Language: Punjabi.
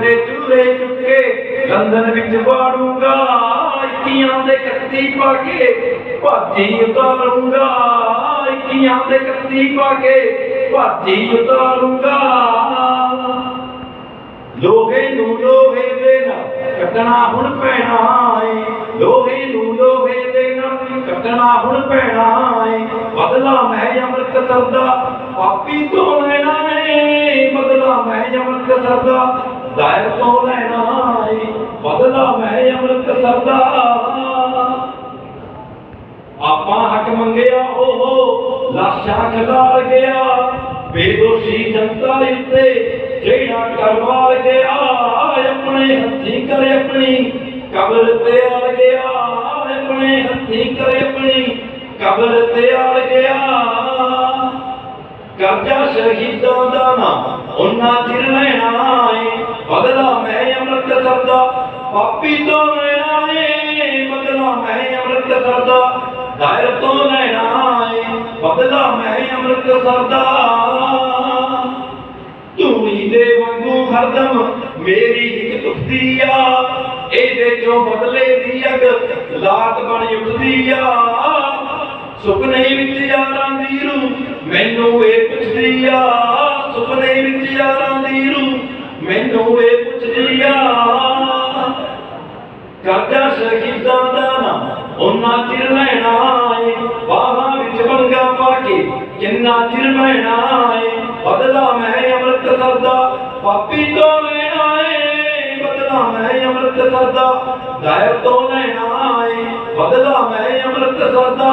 ਦੇ ਚੂਲੇ ਚੁੱਕੇ ਲੰਦਨ ਵਿੱਚ ਵਾੜੂੰਗਾ ਇੱਕੀਆਂ ਦੇ ਕੱਤੀ ਪਾ ਕੇ, ਭਾਜੀ ਉਤਾਰੂੰਗਾ ਇੱਕੀਆਂ ਦੇ ਕੱਤੀ ਪਾ ਕੇ, ਭਾਜੀ ਉਤਾਰੂੰਗਾ। ਲੋਹੇ ਨੂੰ ਲੋਹੇ ਦੇ ਨਾਲ ਕੱਟਣਾ ਹੁਣ ਪੈਣਾ ਏ, ਲੋਹੇ ਨੂੰ ਲੋਹੇ ਦੇ ਨਾਲ ਕੱਟਣਾ ਹੁਣ ਪੈਣਾ ਏ। ਬਦਲਾ ਮੈਂ ਅਮਰਤ ਸਰਦਾ, ਪਾਪੀ ਤੋਂ ਲੈਣਾ ਏ, ਬਦਲਾ ਮੈਂ ਅਮਰਤ ਸਰਦਾ ਦਾਇਰ ਤੋਂ ਲੈਣਾ ਏ ਬਦਲਾ ਮੈਂ ਅਮਰਤ ਸਰਦਾ ਆਪਾਂ ਹੱਕ ਮੰਗਿਆ ਉਹ ਲਾਸ਼ਾਂ ਖਲਾਰ ਗਿਆ ਬੇਦੋਸ਼ੀ ਜਨਤਾ ਉੱਤੇ ਜਿਹੜਾ ਕਰਵਾਰ ਗਿਆ ਆਪਣੇ ਹੱਥੀਂ ਕਰੇ ਆਪਣੀ ਕਬਰ ਤੇ ਆ ਗਿਆ ਆਪਣੇ ਹੱਥੀਂ ਕਰੇ ਆਪਣੀ ਕਬਰ ਤੇ ਆ ਗਿਆ ਕਰਜ਼ਾ ਸ਼ਹੀਦਾਂ ਦਾ ਨਾ ਉਹਨਾਂ ਚਿਰ ਲੈਣਾ ਏ ਬਦਲਾ ਮੈਂ ਅੰਮ੍ਰਿਤ ਸਰਦਾ ਪਾਪੀ ਤੋਂ ਲੈਣਾ ਏ ਬਦਲਾ ਮੈਂ ਅੰਮ੍ਰਿਤ ਸਰਦਾ ਦਾਇਰ ਤੋਂ ਲੈਣਾ ਏ ਬਦਲਾ ਮੈਂ ਅੰਮ੍ਰਿਤ ਸਰਦਾ ਧੂਣੀ ਦੇ ਵਾਂਗੂ ਹਰਦਮ ਮੇਰੀ ਹਿੱਕ ਟੁੱਟਦੀ ਆ, ਇਹਦੇ ਚੋਂ ਬਦਲੇ ਦੀ ਅਗ ਲਾਟ ਬਣ ਉੱਠਦੀ ਆ। ਸੁਪਨੇ ਵਿੱਚ ਯਾਰਾਂ ਦੀ ਰੂ ਮੈਨੂੰ ਇਹ ਪੁੱਛਦੀ ਆ, ਸੁਪਨੇ ਵਿੱਚ ਯਾਰਾਂ ਦੀ ਰੂ ਮੈਨੂੰ ਇਹ ਪੁੱਛਦੀ ਆ ਕਰਜ਼ਾ ਸ਼ਹੀਦਾਂ ਦਾ ਨਾ ਉਹਨਾਂ ਚਿਰ ਲੈਣਾ ਏ, ਬਾਹਾਂ ਵਿੱਚ ਬੰਗਾ ਪਾ ਕੇ ਕਿੰਨਾ ਚਿਰ ਬਹਿਣਾ ਏ। ਬਦਲਾ ਮੈਂ ਅੰਮ੍ਰਿਤ ਸਰਦਾ ਪਾਪੀ ਤੋਂ ਲੈਣਾ ਏ। ਬਦਲਾ ਮੈਂ ਅੰਮ੍ਰਿਤ ਸਰਦਾ ਦਾਇਰ ਤੋਂ ਲੈਣਾ ਏ। ਬਦਲਾ ਮੈਂ ਅੰਮ੍ਰਿਤ ਸਰਦਾ